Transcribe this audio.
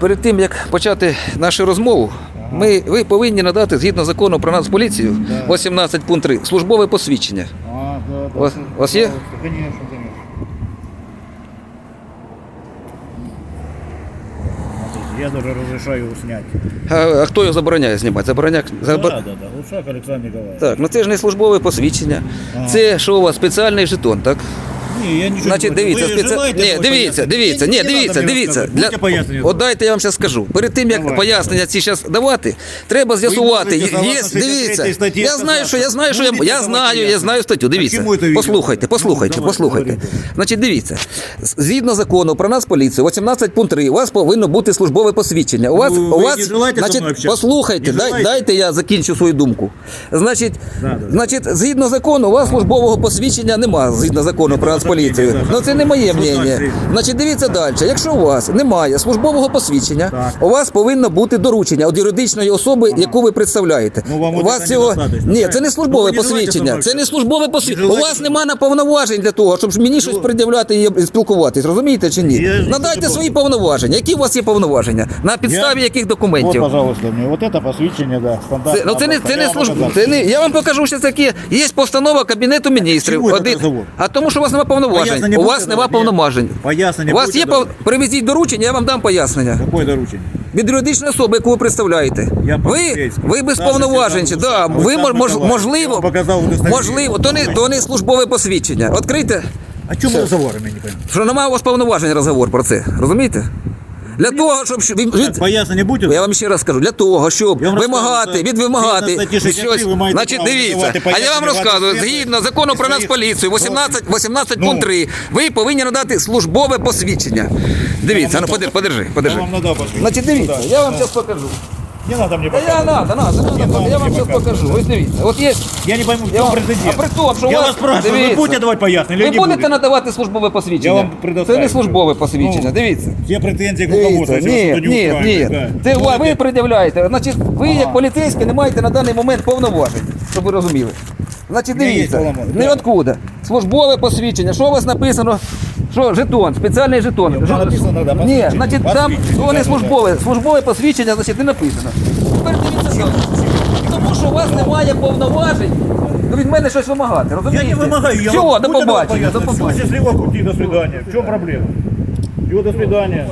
Перед тим як почати нашу розмову, ми, ви повинні надати згідно закону про нацполіцію 18 пункт 3 службове посвідчення. А, да, да. У вас- у вас є? Я даже разрешаю его снять. А, а хто його забороняє знімати? Забороняє забор... Да, да, да. Лучак Александр Николаевич. Так, ну це ж не службове посвідчення. Це що у вас спеціальний жетон, так? Не, я Значить, не дивіться, спеці... Ні, дивіться, дивіться, ні, дивіться, дивіться. пояснення. От дайте я вам зараз скажу. Перед тим, як пояснення ці зараз давати, треба з'ясувати. Є, дивіться, статті я знаю, що я знаю, що я, я знаю, я знаю статтю. Дивіться, послухайте, послухайте, Ну, послухайте. говорите. Значить, дивіться, згідно закону про нас поліцію, 18 пункт 3, у вас повинно бути службове посвідчення. У вас, Ну, у вас, значить, послухайте, дай, дайте я закінчу свою думку. Значить, значить, згідно закону, у вас службового посвідчення немає, згідно закону про нас поліцію. Ну це не моє мнення. Значить, дивіться далі. Якщо у вас немає службового посвідчення, у вас повинно бути доручення від юридичної особи, яку ви представляєте. Ну, у вас цього ні, це не службове Ну, посвідчення. Це не службове посвідчення. У вас немає повноважень для того, щоб мені щось пред'являти і спілкуватись. Розумієте чи ні? Надайте свої повноваження. Які у вас є повноваження? На підставі яких документів? пожалуйста, мне вот это посвящение, да, стандарт. Це, ну це не це не служба. Це не я вам покажу, що таке. Є постанова кабінету міністрів. Один, а тому, що у вас немає повноважень. Пояснення У вас нема давати? Повноважень. Пояснення У вас є пов... привезіть доручення, я вам дам пояснення. Какое доручення? Від юридичної особи, яку ви представляєте. Я ви, поліцейський. ви без Старший повноважень. сержант Да, Олександр ви мож, мож- Миколаївич. Я можливо, вам показав удостоверення. можливо, то не, то не службове посвідчення. Відкрийте, О чем мы разговариваем, я не понимаю. що немає у вас повноважень розговор про це. Розумієте? Для того, щоб від- від- Пояснення будете? я вам ще раз скажу, для того, щоб Я вам вимагати, від вимагати щось, статті 63 ви маєте значить, дивіться. А я вам розказую, згідно закону про нас поліцію, 18, 18 Ну. пункт 3, ви повинні надати службове посвідчення. Дивіться, ну подержи, подержи. Значить, дивіться, я вам зараз покажу. Не надо мне Та я показывать. надо, надо, надо, надо я вам мне зараз показувати. покажу. Ось дивіться, от є. Я не пойму, в Я чем вам- прецедент. А при тому, що у я вас- вас спрашиваю, дивіться. вы будете давать пояснення Ви или не будете будете? надавати службове посвідчення. Я вам Це предоставлю. не службове посвідчення, Ну, дивіться. Є претензії к Дивіться, руководству, якщо ні, що-то не ні, ні. устраивает, да. Це Ну, ви, ви это- пред'являєте. Значить, ви як поліцейські не маєте на даний момент повноважень, щоб ви розуміли. Значить, У мене є дивіться, полномочия, не да. откуда. Службове посвідчення. Що у вас написано? Що, жетон, спеціальний жетон. Ні, Жо- написано, да, Ні, посвідчення. значить, там Посвідчення, то не да, службове. Службове посвідчення, значить, не написано. Тепер дивіться далі. Тому що у вас немає повноважень від мене щось вимагати. Я Розумієте? не вимагаю, я Все, вам до буду побачення, до пути, до свидания. В чем проблема? Всего до свидания.